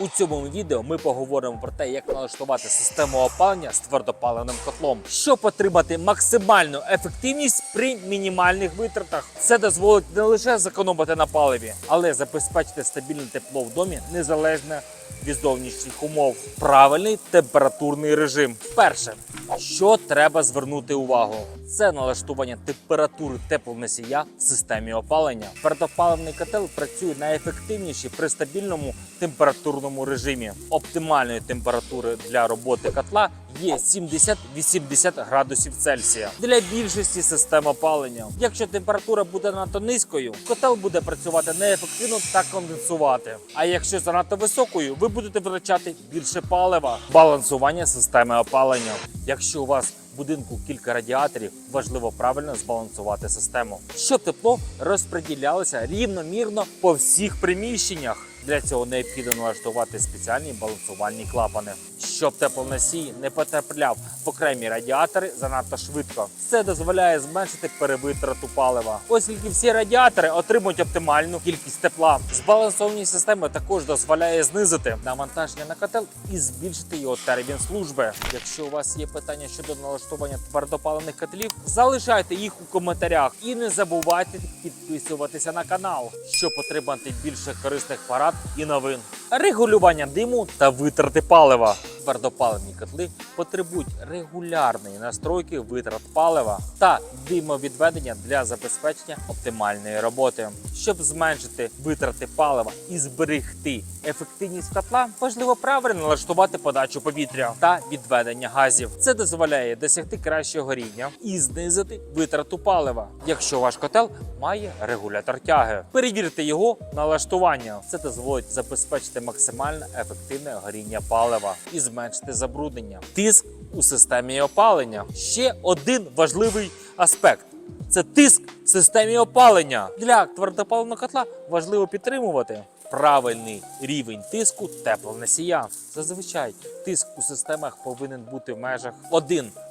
У цьому відео ми поговоримо про те, як налаштувати систему опалення з твердопаливним котлом, щоб отримати максимальну ефективність при мінімальних витратах. Це дозволить не лише зекономити на паливі, але забезпечити стабільне тепло в домі незалежно від зовнішніх умов. Правильний температурний режим. Перше, що треба звернути увагу, це налаштування температури теплоносія в системі опалення. Твердопаливний котел працює найефективніше при стабільному температурному режимі. Оптимальної температури для роботи котла є 70-80 градусів Цельсія для більшості систем опалення. Якщо температура буде надто низькою, котел буде працювати неефективно та конденсувати. А якщо занадто високою, ви будете витрачати більше палива. Балансування системи опалення. Якщо у вас в будинку кілька радіаторів, важливо правильно збалансувати систему, щоб тепло розподілялося рівномірно по всіх приміщеннях. Для цього необхідно налаштувати спеціальні балансувальні клапани, щоб теплоносій не потрапляв в окремі радіатори занадто швидко. Це дозволяє зменшити перевитрату палива. Оскільки всі радіатори отримують оптимальну кількість тепла. Збалансовані системи також дозволяє знизити навантаження на котел і збільшити його термін служби. Якщо у вас є питання щодо налаштування твердопаливних котлів, залишайте їх у коментарях і не забувайте підписуватися на канал, щоб отримати більше корисних порад і новин. Регулювання диму та витрати палива. Твердопаливні котли потребують регулярної настройки витрат палива та димовідведення для забезпечення оптимальної роботи. Щоб зменшити витрати палива і зберегти ефективність котла, важливо правильно налаштувати подачу повітря та відведення газів. Це дозволяє досягти кращого рівня і знизити витрату палива, якщо ваш котел має регулятор тяги. Перевірте його налаштування. Це дозволить забезпечити максимально ефективне горіння палива і зменшити забруднення. Тиск у системі опалення. Ще один важливий аспект. Це тиск в системі опалення. Для твердопаливного котла важливо підтримувати правильний рівень тиску теплоносія. Зазвичай тиск у системах повинен бути в межах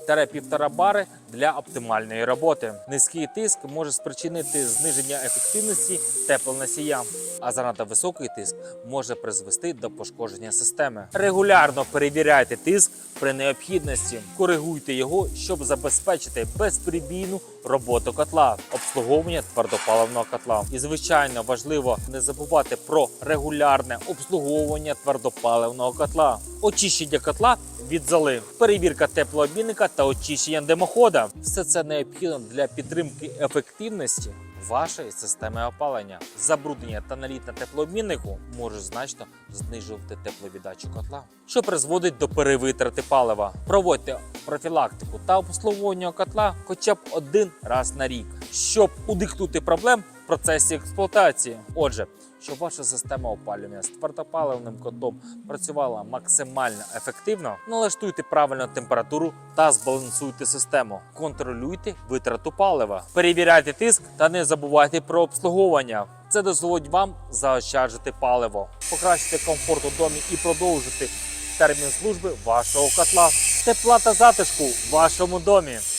1-1,5 бари для оптимальної роботи. Низький тиск може спричинити зниження ефективності теплоносія, а занадто високий тиск може призвести до пошкодження системи. Регулярно перевіряйте тиск при необхідності, коригуйте його, щоб забезпечити безперебійну роботу котла, обслуговування твердопаливного котла. І звичайно важливо не забувати про регулярне обслуговування твердопаливного котла, очищення котла від золи, перевірка теплообмінника та очищення димохода. Все це необхідно для підтримки ефективності вашої системи опалення. Забруднення та наліт на теплообміннику може значно знижувати тепловіддачу котла, що призводить до перевитрати палива. Проводьте профілактику та обслуговування котла хоча б один раз на рік, щоб уникнути проблем в процесі експлуатації. Отже, щоб ваша система опалювання з твердопаливним котлом працювала максимально ефективно, налаштуйте правильну температуру та збалансуйте систему. Контролюйте витрату палива, перевіряйте тиск та не забувайте про обслуговування. Це дозволить вам заощаджити паливо, покращити комфорт у домі і продовжити термін служби вашого котла, тепла та затишку в вашому домі.